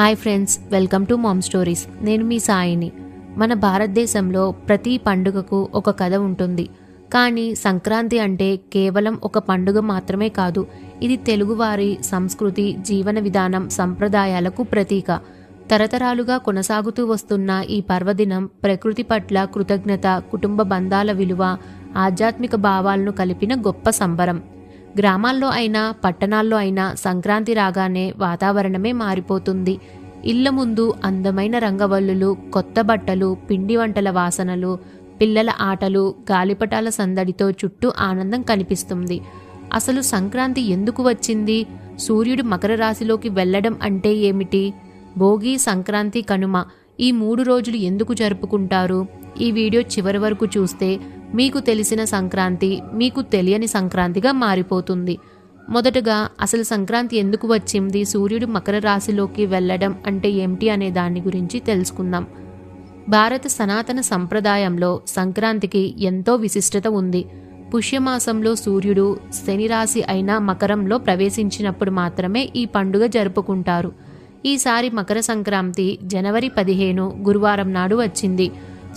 Hi friends welcome to mom stories. నేను మీ సాయిని. మన భారతదేశంలో ప్రతి పండుగకు ఒక కథ ఉంటుంది. కానీ సంక్రాంతి అంటే కేవలం ఒక పండుగ మాత్రమే కాదు ఇది తెలుగువారి సంస్కృతి జీవన విధానం సంప్రదాయాలకు ప్రతీక. తరతరాలుగా కొనసాగుతూ వస్తున్న ఈ పర్వదినం ప్రకృతి పట్ల కృతజ్ఞత కుటుంబ బంధాల విలువ ఆధ్యాత్మిక భావాలను కలిపిన గొప్ప సంబరం. గ్రామాల్లో అయినా పట్టణాల్లో అయినా సంక్రాంతి రాగానే వాతావరణమే మారిపోతుంది. ఇళ్ళ ముందు అందమైన రంగవల్లులు కొత్త బట్టలు పిండి వంటల వాసనలు పిల్లల ఆటలు గాలిపటాల సందడితో చుట్టూ ఆనందం కనిపిస్తుంది. అసలు సంక్రాంతి ఎందుకు వచ్చింది? సూర్యుడు మకర రాశిలోకి వెళ్ళడం అంటే ఏమిటి? భోగి సంక్రాంతి కనుమ ఈ మూడు రోజులు ఎందుకు జరుపుకుంటారు? ఈ వీడియో చివరి వరకు చూస్తే మీకు తెలిసిన సంక్రాంతి మీకు తెలియని సంక్రాంతిగా మారిపోతుంది. మొదటగా అసలు సంక్రాంతి ఎందుకు వచ్చింది సూర్యుడు మకర రాశిలోకి వెళ్ళడం అంటే ఏమిటి అనే దాని గురించి తెలుసుకుందాం. భారత సనాతన సంప్రదాయంలో సంక్రాంతికి ఎంతో విశిష్టత ఉంది. పుష్యమాసంలో సూర్యుడు శని రాశి అయిన మకరంలో ప్రవేశించినప్పుడు మాత్రమే ఈ పండుగ జరుపుకుంటారు. ఈసారి మకర సంక్రాంతి జనవరి పదిహేను గురువారం నాడు వచ్చింది.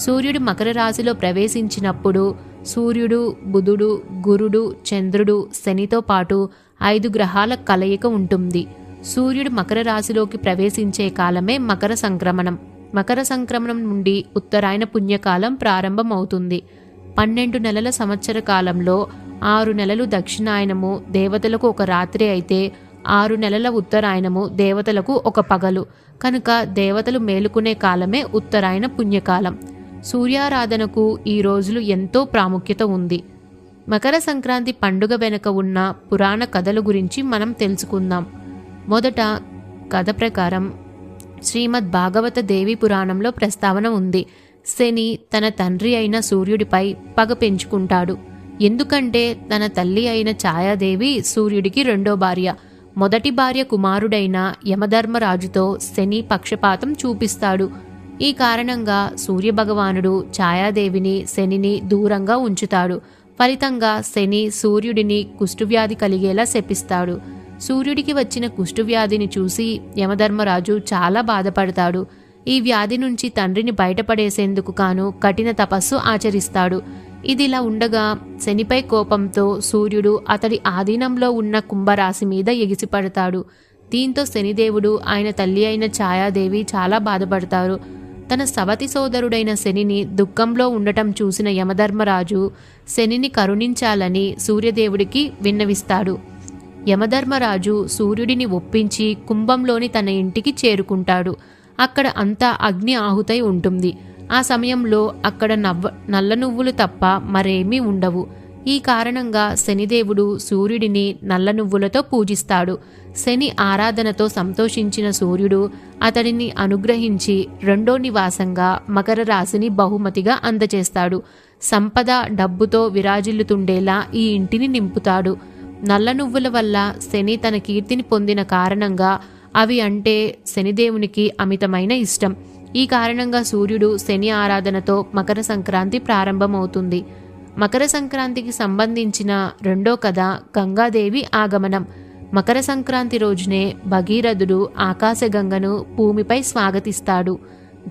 సూర్యుడు మకర రాశిలో ప్రవేశించినప్పుడు సూర్యుడు బుధుడు గురుడు చంద్రుడు శనితో పాటు ఐదు గ్రహాల కలయిక ఉంటుంది. సూర్యుడు మకర రాశిలోకి ప్రవేశించే కాలమే మకర సంక్రమణం. మకర సంక్రమణం నుండి ఉత్తరాయణ పుణ్యకాలం ప్రారంభమవుతుంది. పన్నెండు నెలల సంవత్సర కాలంలో ఆరు నెలలు దక్షిణాయనము దేవతలకు ఒక రాత్రి అయితే ఆరు నెలల ఉత్తరాయణము దేవతలకు ఒక పగలు. కనుక దేవతలు మేలుకునే కాలమే ఉత్తరాయణ పుణ్యకాలం. సూర్యారాధనకు ఈ రోజులు ఎంతో ప్రాముఖ్యత ఉంది. మకర సంక్రాంతి పండుగ వెనుక ఉన్న పురాణ కథల గురించి మనం తెలుసుకుందాం. మొదట కథ ప్రకారం శ్రీమద్ భాగవత దేవి పురాణంలో ప్రస్తావన ఉంది. శని తన తండ్రి అయిన సూర్యుడిపై పగ పెంచుకుంటాడు. ఎందుకంటే తన తల్లి అయిన ఛాయాదేవి సూర్యుడికి రెండో భార్య. మొదటి భార్య కుమారుడైన యమధర్మరాజుతో శని పక్షపాతం చూపిస్తాడు. ఈ కారణంగా సూర్యభగవానుడు ఛాయాదేవిని శనిని దూరంగా ఉంచుతాడు. ఫలితంగా శని సూర్యుడిని కుష్ఠువ్యాధి కలిగేలా శపిస్తాడు. సూర్యుడికి వచ్చిన కుష్ఠువ్యాధిని చూసి యమధర్మరాజు చాలా బాధపడతాడు. ఈ వ్యాధి నుంచి తండ్రిని బయటపడేసేందుకు కాను కఠిన తపస్సు ఆచరిస్తాడు. ఇదిలా ఉండగా శనిపై కోపంతో సూర్యుడు అతడి ఆధీనంలో ఉన్న కుంభరాశి మీద ఎగిసిపడతాడు. దీంతో శనిదేవుడు ఆయన తల్లి అయిన ఛాయాదేవి చాలా బాధపడతారు. తన సవతి సోదరుడైన శనిని దుఃఖంలో ఉండటం చూసిన యమధర్మరాజు శనిని కరుణించాలని సూర్యదేవుడికి విన్నవిస్తాడు. యమధర్మరాజు సూర్యుడిని ఒప్పించి కుంభంలోని తన ఇంటికి చేరుకుంటాడు. అక్కడ అంతా అగ్ని ఆహుతై ఉంటుంది. ఆ సమయంలో అక్కడ నవ్వ నల్ల నువ్వులు తప్ప మరేమీ ఉండవు. ఈ కారణంగా శనిదేవుడు సూర్యుడిని నల్ల నువ్వులతో పూజిస్తాడు. శని ఆరాధనతో సంతోషించిన సూర్యుడు అతడిని అనుగ్రహించి రెండో నివాసంగా మకర రాశిని బహుమతిగా అందజేస్తాడు సంపద డబ్బుతో విరాజిల్లుతుండేలా ఈ ఇంటిని నింపుతాడు. నల్ల నువ్వుల వల్ల శని తన కీర్తిని పొందిన కారణంగా అవి అంటే శనిదేవునికి అమితమైన ఇష్టం. ఈ కారణంగా సూర్యుడు శని ఆరాధనతో మకర సంక్రాంతి ప్రారంభమవుతుంది. మకర సంక్రాంతికి సంబంధించిన రెండో కథ గంగాదేవి ఆగమనం. మకర సంక్రాంతి రోజునే భగీరథుడు ఆకాశగంగను భూమిపై స్వాగతిస్తాడు.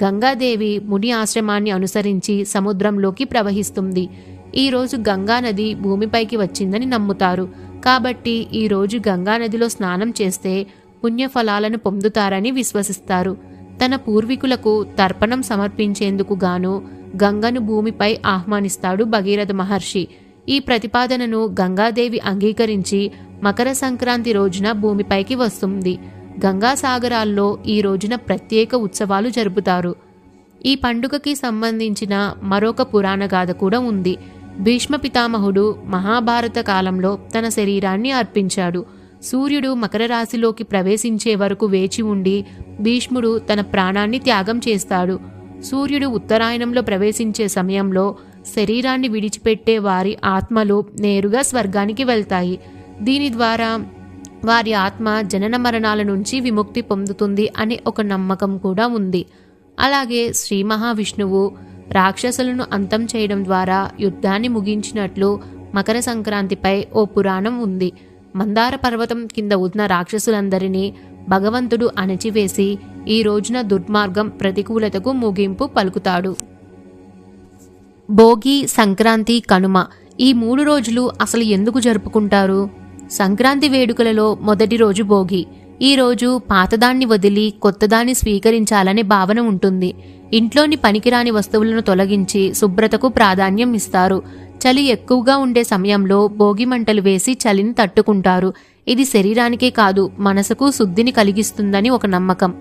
గంగాదేవి ముని ఆశ్రమాన్ని అనుసరించి సముద్రంలోకి ప్రవహిస్తుంది. ఈరోజు గంగానది భూమిపైకి వచ్చిందని నమ్ముతారు. కాబట్టి ఈ రోజు గంగానదిలో స్నానం చేస్తే పుణ్యఫలాలను పొందుతారని విశ్వసిస్తారు. తన పూర్వీకులకు తర్పణం సమర్పించేందుకు గాను గంగను భూమిపై ఆహ్వానిస్తాడు భగీరథ మహర్షి. ఈ ప్రతిపాదనను గంగాదేవి అంగీకరించి మకర సంక్రాంతి రోజున భూమిపైకి వస్తుంది. గంగాసాగరాల్లో ఈ రోజున ప్రత్యేక ఉత్సవాలు జరుపుతారు. ఈ పండుగకి సంబంధించిన మరొక పురాణ గాథ కూడా ఉంది. భీష్మ పితామహుడు మహాభారత కాలంలో తన శరీరాన్ని అర్పించాడు. సూర్యుడు మకర రాశిలోకి ప్రవేశించే వరకు వేచి ఉండి భీష్ముడు తన ప్రాణాన్ని త్యాగం చేస్తాడు. సూర్యుడు ఉత్తరాయణంలో ప్రవేశించే సమయంలో శరీరాన్ని విడిచిపెట్టే వారి ఆత్మలు నేరుగా స్వర్గానికి వెళ్తాయి. దీని ద్వారా వారి ఆత్మ జనన మరణాల నుంచి విముక్తి పొందుతుంది అనే ఒక నమ్మకం కూడా ఉంది. అలాగే శ్రీ మహావిష్ణువు రాక్షసులను అంతం చేయడం ద్వారా యుద్ధాన్ని ముగించినట్లు మకర సంక్రాంతిపై ఓ పురాణం ఉంది. మందార పర్వతం కింద ఉన్న రాక్షసులందరినీ భగవంతుడు అణచివేసి ఈ రోజున దుర్మార్గం ప్రతికూలతకు ముగింపు పలుకుతాడు. భోగి సంక్రాంతి కనుమ ఈ మూడు రోజులు అసలు ఎందుకు జరుపుకుంటారు? సంక్రాంతి వేడుకలలో మొదటి రోజు భోగి. ఈ రోజు పాతదాన్ని వదిలి కొత్తదాన్ని స్వీకరించాలనే భావన ఉంటుంది. ఇంట్లోని పనికిరాని వస్తువులను తొలగించి శుభ్రతకు ప్రాధాన్యం ఇస్తారు. చలి ఎక్కువగా ఉండే సమయంలో భోగి మంటలు వేసి చలిని తట్టుకుంటారు. ఇది శరీరానికే కాదు మనసుకు శుద్ధిని కలిగిస్తుందని ఒక నమ్మకం.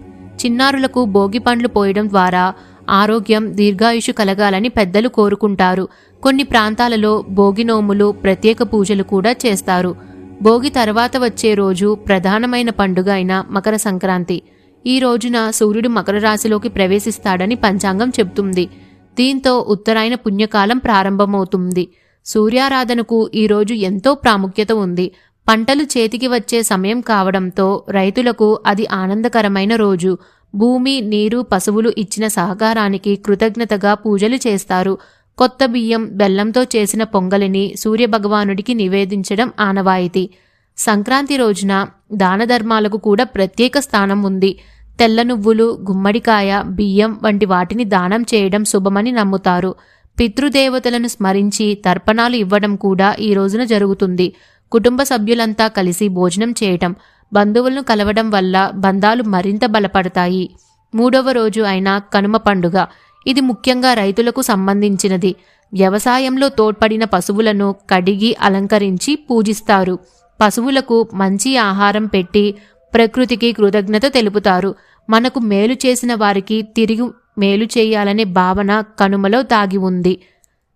చిన్నారులకు భోగి పండ్లు పోయడం ద్వారా ఆరోగ్యం దీర్ఘాయుషు కలగాలని పెద్దలు కోరుకుంటారు. కొన్ని ప్రాంతాలలో భోగి నోములు ప్రత్యేక పూజలు కూడా చేస్తారు. భోగి తర్వాత వచ్చే రోజు ప్రధానమైన పండుగ అయిన మకర సంక్రాంతి. ఈ రోజున సూర్యుడు మకర రాశిలోకి ప్రవేశిస్తాడని పంచాంగం చెబుతుంది. దీంతో ఉత్తరాయణ పుణ్యకాలం ప్రారంభమవుతుంది. సూర్యారాధనకు ఈ రోజు ఎంతో ప్రాముఖ్యత ఉంది. పంటలు చేతికి వచ్చే సమయం కావడంతో రైతులకు అది ఆనందకరమైన రోజు. భూమి నీరు పశువులు ఇచ్చిన సహకారానికి కృతజ్ఞతగా పూజలు చేస్తారు. కొత్త బియ్యం బెల్లంతో చేసిన పొంగలిని సూర్యభగవానుడికి నివేదించడం ఆనవాయితీ. సంక్రాంతి రోజున దాన ధర్మాలకు కూడా ప్రత్యేక స్థానం ఉంది. తెల్ల నువ్వులు గుమ్మడికాయ బియ్యం వంటి వాటిని దానం చేయడం శుభమని నమ్ముతారు. పితృదేవతలను స్మరించి తర్పణాలు ఇవ్వడం కూడా ఈ రోజున జరుగుతుంది. కుటుంబ సభ్యులంతా కలిసి భోజనం చేయటం బంధువులను కలవడం వల్ల బంధాలు మరింత బలపడతాయి. మూడవ రోజు అయిన కనుమ పండుగ. ఇది ముఖ్యంగా రైతులకు సంబంధించినది. వ్యవసాయంలో తోడ్పడిన పశువులను కడిగి అలంకరించి పూజిస్తారు. పశువులకు మంచి ఆహారం పెట్టి ప్రకృతికి కృతజ్ఞత తెలుపుతారు. మనకు మేలు చేసిన వారికి తిరిగి మేలు చేయాలనే భావన కనుమలో దాగి ఉంది.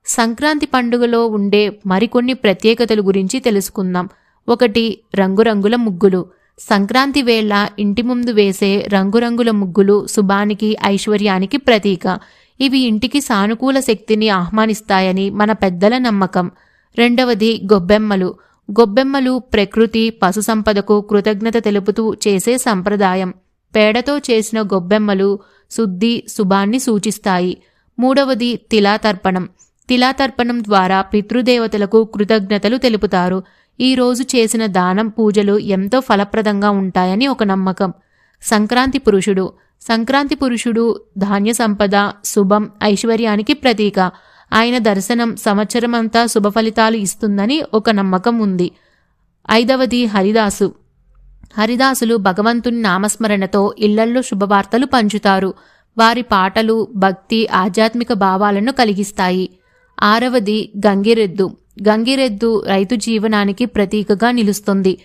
సంక్రాంతి పండుగలో ఉండే మరికొన్ని ప్రత్యేకతల గురించి తెలుసుకుందాం. ఒకటి రంగురంగుల ముగ్గులు. సంక్రాంతి వేళ ఇంటి ముందు వేసే రంగురంగుల ముగ్గులు శుభానికి ఐశ్వర్యానికి ప్రతీక. ఇవి ఇంటికి సానుకూల శక్తిని ఆహ్వానిస్తాయని మన పెద్దల నమ్మకం. రెండవది గొబ్బెమ్మలు. గొబ్బెమ్మలు ప్రకృతి పశు సంపదకు కృతజ్ఞత తెలుపుతూ చేసే సంప్రదాయం. పేడతో చేసిన గొబ్బెమ్మలు శుద్ధి శుభాన్ని సూచిస్తాయి. మూడవది తిలాతర్పణం. తిలాతర్పణం ద్వారా పితృదేవతలకు కృతజ్ఞతలు తెలుపుతారు. ఈ రోజు చేసిన దానం పూజలు ఎంతో ఫలప్రదంగా ఉంటాయని ఒక నమ్మకం. సంక్రాంతి పురుషుడు. సంక్రాంతి పురుషుడు ధాన్య సంపద శుభం ఐశ్వర్యానికి ప్రతీక. ఆయన దర్శనం సంవత్సరమంతా శుభ ఫలితాలు ఇస్తుందని ఒక నమ్మకం ఉంది. ఐదవది హరిదాసు. హరిదాసులు భగవంతుని నామస్మరణతో ఇళ్ళల్లో శుభవార్తలు పంచుతారు. వారి పాటలు భక్తి ఆధ్యాత్మిక భావాలను కలిగిస్తాయి. ఆరవది గంగిరెద్దు. గంగిరెద్దు రైతు జీవనానికి ప్రతీకగా నిలుస్తుంది.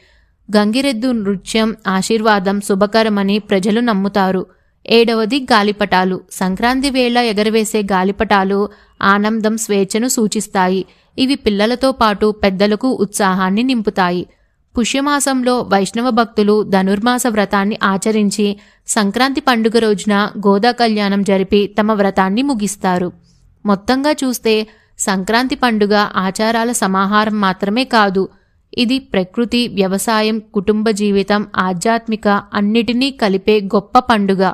గంగిరెద్దు నృత్యం ఆశీర్వాదం శుభకరమని ప్రజలు నమ్ముతారు. ఏడవది గాలిపటాలు. సంక్రాంతి వేళ ఎగరవేసే గాలిపటాలు ఆనందం స్వేచ్ఛను సూచిస్తాయి. ఇవి పిల్లలతో పాటు పెద్దలకు ఉత్సాహాన్ని నింపుతాయి. పుష్యమాసంలో వైష్ణవ భక్తులు ధనుర్మాస వ్రతాన్ని ఆచరించి సంక్రాంతి పండుగ రోజున గోదా కళ్యాణం జరిపి తమ వ్రతాన్ని ముగిస్తారు. మొత్తంగా చూస్తే సంక్రాంతి పండుగ ఆచారాల సమాహారం మాత్రమే కాదు ఇది ప్రకృతి వ్యవసాయం కుటుంబ జీవితం ఆధ్యాత్మిక అన్నిటినీ కలిపే గొప్ప పండుగ.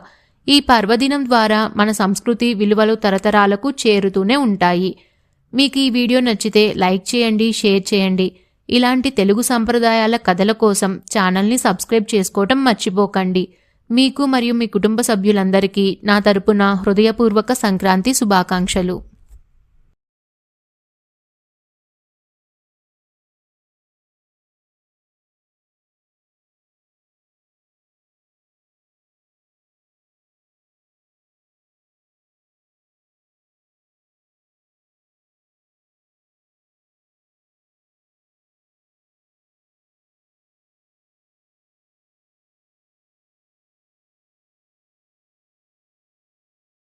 ఈ పర్వదినం ద్వారా మన సంస్కృతి విలువలు తరతరాలకు చేరుతూనే ఉంటాయి. మీకు ఈ వీడియో నచ్చితే లైక్ చేయండి షేర్ చేయండి. ఇలాంటి తెలుగు సంప్రదాయాల కథల కోసం ఛానల్ని సబ్స్క్రైబ్ చేసుకోవటం మర్చిపోకండి. మీకు మరియు మీ కుటుంబ సభ్యులందరికీ నా తరపున హృదయపూర్వక సంక్రాంతి శుభాకాంక్షలు.